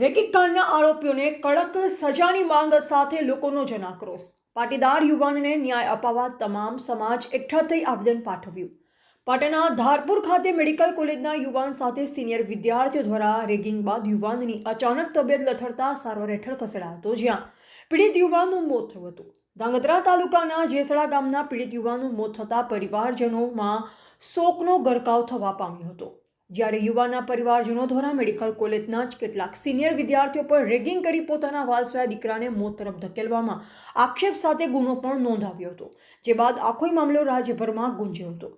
હત્યાકાંડના આરોપીઓને કડક સજાની માંગ સાથે લોકોનો જનાક્રોશ. પાટીદાર યુવાનને ન્યાય અપાવવા તમામ સમાજ એકઠા થઈ આવેદન પાઠવ્યું. પાટણના ધારપુર ખાતે મેડિકલ કોલેજના યુવાન સાથે સિનિયર વિદ્યાર્થીઓ દ્વારા રેગિંગ બાદ યુવાનની અચાનક તબિયત લથડતા સારવાર હેઠળ ખસેડાયો હતો, જ્યાં પીડિત યુવાનનું મોત થયું હતું. ધાંગધ્રા તાલુકાના જેસડા ગામના પીડિત યુવાનનું મોત થતાં પરિવારજનોમાં શોકનો ગરકાવ થવા પામ્યો હતો. જ્યારે યુવાનના પરિવારજનો દ્વારા મેડિકલ કોલેજના જ કેટલાક સિનિયર વિદ્યાર્થીઓ પર રેગિંગ કરી પોતાના વાલસોયા દીકરાને મોત તરફ ધકેલવામાં આક્ષેપ સાથે ગુનો પણ નોંધાવ્યો હતો, જે બાદ આખો મામલો રાજ્યભરમાં ગુંજ્યો હતો.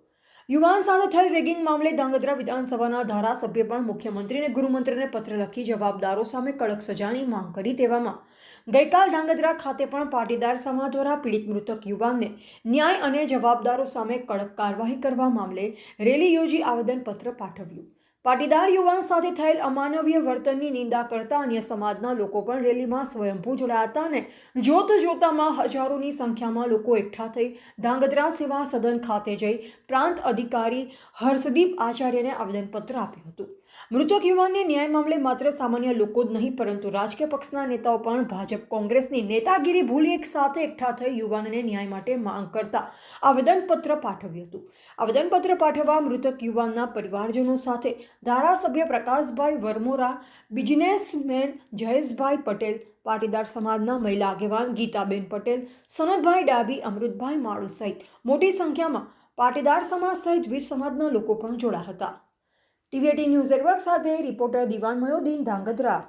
યુવાન સાથે થયેલ રેગિંગ મામલે ધાંગધ્રા વિધાનસભાના ધારાસભ્ય પણ મુખ્યમંત્રીને ગૃહમંત્રીને પત્ર લખી જવાબદારો સામે કડક સજાની માંગ કરી તેવામાં ગઈકાલ ધાંગધ્રા ખાતે પણ પાટીદાર સમાજ દ્વારા પીડિત મૃતક યુવાનને ન્યાય અને જવાબદારો સામે કડક કાર્યવાહી કરવા મામલે રેલી યોજી આવેદનપત્ર પાઠવ્યું. પાટીદાર યુવાન સાથે થયેલ અમાનવીય વર્તનની નિંદા કરતા અન્ય સમાજના લોકો પણ રેલીમાં સ્વયંભૂ જોડાયા હતા અને જોત જોતામાં હજારોની સંખ્યામાં લોકો એકઠા થઈ ધાંગધ્રા સેવા સદન ખાતે જઈ પ્રાંત અધિકારી હર્ષદીપ આચાર્યને આવેદનપત્ર આપ્યું હતું. મૃતક યુવાનને ન્યાય મામલે માત્ર સામાન્ય લોકો જ નહીં, પરંતુ રાજકીય પક્ષના નેતાઓ પણ ભાજપ કોંગ્રેસની નેતાગીરી ભૂલી એક સાથે એકઠા થઈ યુવાનને ન્યાય માટે માંગ કરતા આવેદનપત્ર પાઠવ્યું હતું. આવેદનપત્ર પાઠવવા મૃતક યુવાનના પરિવારજનો સાથે ધારાસભ્ય પ્રકાશભાઈ વરમોરા, બિઝનેસમેન જયેશભાઈ પટેલ, પાટીદાર સમાજના મહિલા આગેવાન ગીતાબેન પટેલ સનદભાઈ ડાબી અમૃતભાઈ માળુ સહિત મોટી સંખ્યામાં પાટીદાર સમાજ સહિત વીર સમાજના લોકો પણ જોડાયા હતા. ટીવીએટી ન્યૂઝ નેટવર્ક સાથે રિપોર્ટર દિવાન મયોદીન ધાંગધ્રા.